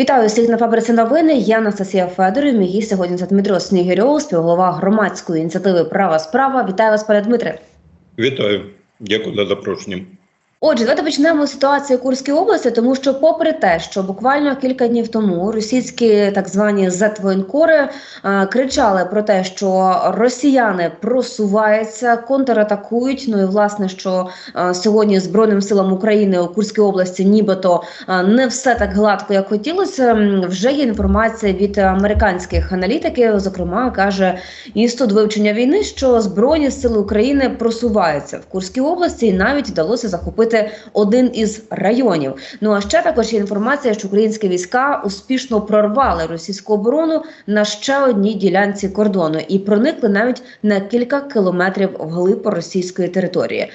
Вітаю всіх на фабриці новини. Я Анастасія Федорів. Мій гість сьогодні це Дмитро Снігирьов, співголова громадської ініціативи Права справа. Вітаю вас, пане Дмитре. Вітаю, дякую за запрошення. Отже, давайте почнемо з ситуації в Курській області, тому що, попри те, що буквально кілька днів тому російські так звані зетвоєнкори е, кричали про те, що росіяни просуваються, контратакують. Ну і власне, що е, сьогодні збройним силам України у Курській області, нібито е, не все так гладко, як хотілося. Вже є інформація від американських аналітиків. Зокрема, каже інститут вивчення війни, що збройні сили України просуваються в Курській області, і навіть вдалося захопити один із районів. Ну а ще також є інформація, що українські війська успішно прорвали російську оборону на ще одній ділянці кордону і проникли навіть на кілька кілометрів вглиб російської території.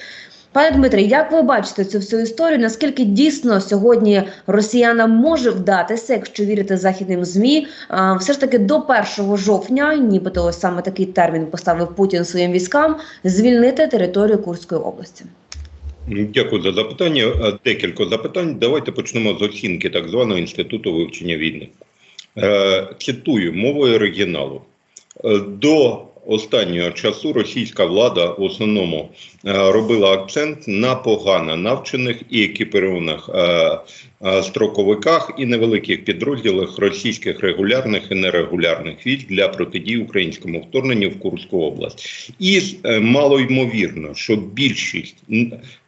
Пане Дмитре, як ви бачите цю всю історію? Наскільки дійсно сьогодні росіянам може вдатися, якщо вірити західним змі, все ж таки до 1 жовтня, нібито ось саме такий термін поставив Путін своїм військам, звільнити територію Курської області? Дякую за запитання. Е, Декілька запитань. Давайте почнемо з оцінки так званого інституту вивчення війни. Е, Цитую мовою оригіналу. Е, До останнього часу російська влада в основному е, робила акцент на погано навчених і екіпірованих е, е, строковиках і невеликих підрозділах російських регулярних і нерегулярних військ для протидії українському вторгненню в Курську область. І е, мало ймовірно, що більшість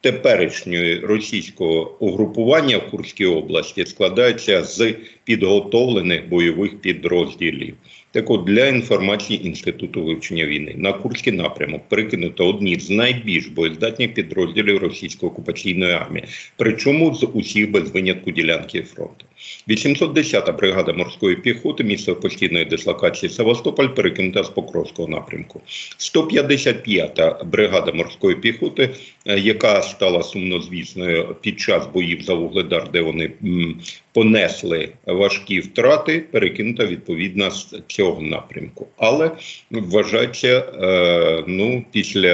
теперішньої російського угрупування в Курській області складається з підготовлених бойових підрозділів. Так от для інформації Інституту вивчення війни на Курський напрямок перекинуто одні з найбільш боєздатних підрозділів російської окупаційної армії, причому з усіх без винятку ділянки фронту. 810-та бригада морської піхоти, місце постійної дислокації Севастополь, перекинута з Покровського напрямку. 155-та бригада морської піхоти, е, яка стала сумнозвісною під час боїв за Вугледар, де вони понесли важкі втрати, перекинута відповідно з цього напрямку. Але вважається, е, ну після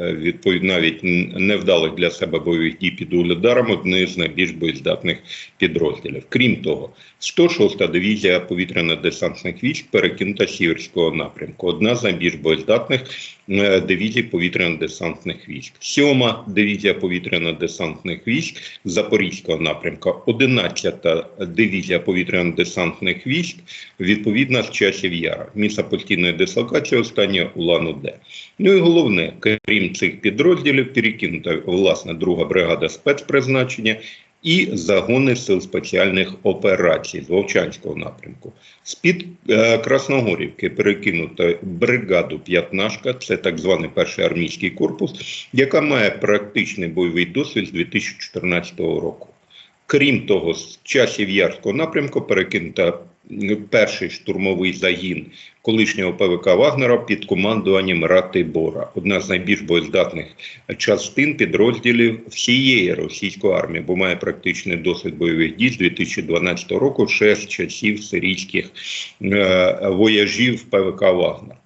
е, відповідь навіть невдалих для себе бойових дій під Угледаром, одне з найбільш боєздатних підрозділів. Крім того, 106-та дивізія повітряно-десантних військ перекинута Сіверського напрямку. Одна з найбільш боєздатних е, дивізій повітряно-десантних військ. Сьома дивізія повітряно-десантних військ Запорізького напрямка. 11-та дивізія повітряно-десантних військ відповідно з часів Яра. Місце постійної дислокації останнє Улан-Удэ. Ну і головне, крім цих підрозділів, перекинута власне друга бригада спецпризначення і загони сил спеціальних операцій з Вовчанського напрямку. З-під е, Красногорівки перекинута бригаду «П'ятнашка», це так званий перший армійський корпус, яка має практичний бойовий досвід з 2014 року. Крім того, з часів Ярського напрямку перекинута перший штурмовий загін колишнього ПВК Вагнера під командуванням Ратибора, одна з найбільш боєздатних частин підрозділів всієї російської армії, бо має практичний досвід бойових дій з 2012 року, ще з часів сирійських е, вояжів ПВК Вагнер.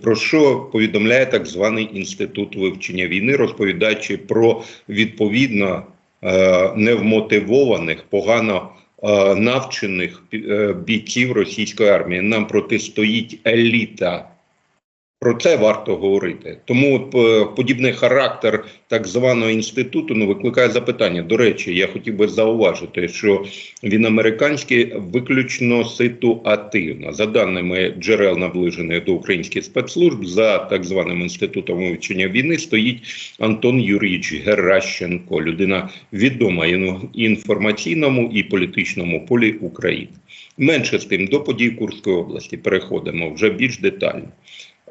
Про що повідомляє так званий інститут вивчення війни, розповідаючи про відповідно е, невмотивованих, погано навчених е, бійців російської армії. Нам протистоїть еліта. Про це варто говорити. Тому е, подібний характер так званого інституту ну, викликає запитання. До речі, я хотів би зауважити, що він американський виключно ситуативно. За даними джерел, наближених до українських спецслужб, за так званим інститутом вивчення війни стоїть Антон Юрійович Геращенко, людина відома інформаційному і політичному полі України. Менше з тим до подій Курської області переходимо вже більш детально.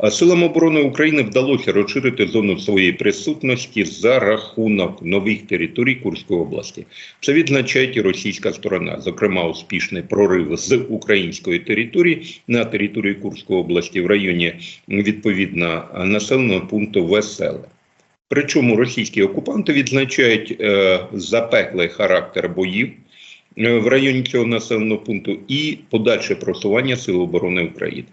Силам оборони України вдалося розширити зону своєї присутності за рахунок нових територій Курської області. Це відзначає російська сторона, зокрема, успішний прорив з української території на території Курської області в районі відповідно населеного пункту Веселе. Причому російські окупанти відзначають е, запеклий характер боїв е, в районі цього населеного пункту і подальше просування Сил оборони України.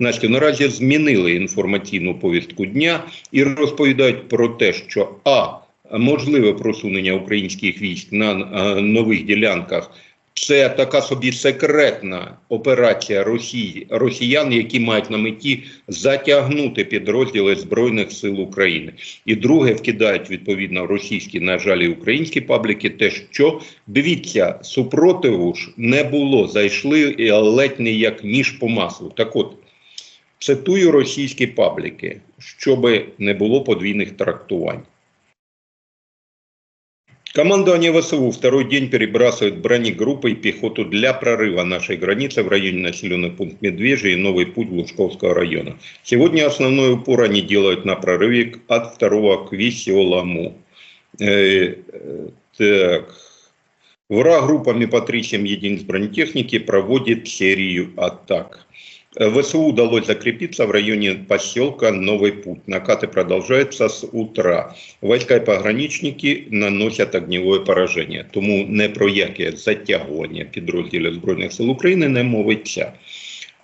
Значить, наразі змінили інформаційну повістку дня і розповідають про те, що а можливе просунення українських військ на е, нових ділянках Це така собі секретна операція Росії, росіян, які мають на меті затягнути підрозділи Збройних сил України. І друге, вкидають відповідно російські, на жаль, і українські пабліки, те, що дивіться, супротиву ж не було, зайшли ледь не як ніж по маслу. Так от, цитую російські пабліки, щоб не було подвійних трактувань. Командование ВСУ второй день перебрасывает бронегруппы и пехоту для прорыва нашей границы в районе населенных пункт Медвежий и Новый путь Лужковского района. Сегодня основной упор они делают на прорыве к- от второго к Веселому. Э, э, так. Враг группами по 3-7 единиц бронетехники проводит серию атак. Э, ВСУ удалось закрепиться в районе поселка Новый Путь. Накаты продолжаются с утра. Війська і пограничники наносять огневое пораження, тому не про яке затягування підрозділів Збройних сил України не мовиться.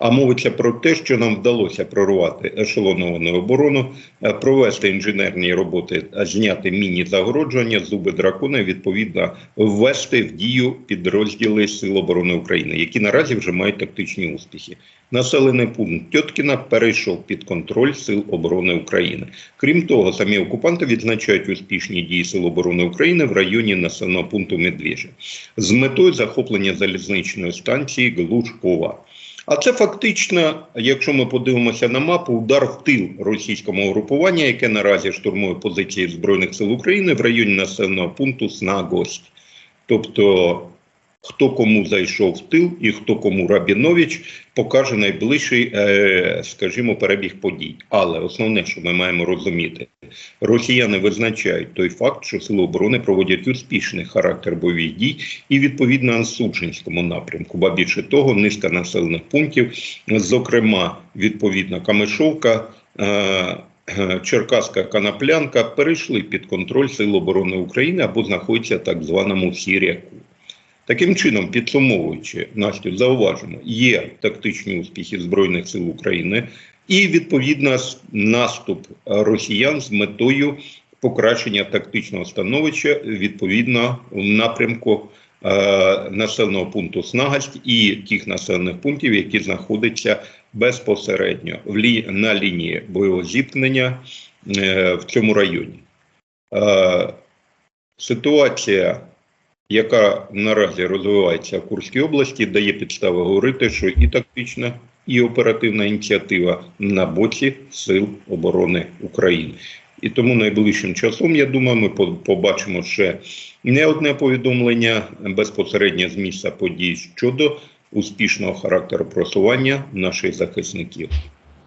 А мовиться про те, що нам вдалося прорвати ешелоновану оборону, е, провести інженерні роботи, а зняти міні-загородження, зуби дракона, відповідно ввести в дію підрозділи Сил оборони України, які наразі вже мають тактичні успіхи. Населений пункт Тьоткіна перейшов під контроль Сил оборони України. Крім того, самі окупанти відзначають успішні дії Сил оборони України в районі населеного пункту Медвежі з метою захоплення залізничної станції Глушкова. А це фактично, якщо ми подивимося на мапу, удар в тил російському угрупування, яке наразі штурмує позиції Збройних сил України в районі населеного пункту Снагость. Тобто, хто кому зайшов в тил і хто кому Рабінович, покаже найближчий, е, скажімо, перебіг подій. Але основне, що ми маємо розуміти, росіяни визначають той факт, що сили оборони проводять успішний характер бойових дій і відповідно на напрямку. Ба більше того, низка населених пунктів, зокрема, відповідно, Камишовка. Е, Черкаська Канаплянка перейшли під контроль Сил оборони України або знаходяться так званому Сіряку. Таким чином, підсумовуючи, Настю, зауважимо, є тактичні успіхи Збройних сил України і відповідно наступ росіян з метою покращення тактичного становища відповідно в напрямку е, населеного пункту Снагасть і тих населених пунктів, які знаходяться безпосередньо в лі... на лінії бойового зіткнення е, в цьому районі. Е, ситуація яка наразі розвивається в Курській області, дає підстави говорити, що і тактична, і оперативна ініціатива на боці Сил оборони України. І тому найближчим часом, я думаю, ми по- побачимо ще не одне повідомлення безпосередньо з місця подій щодо успішного характеру просування наших захисників.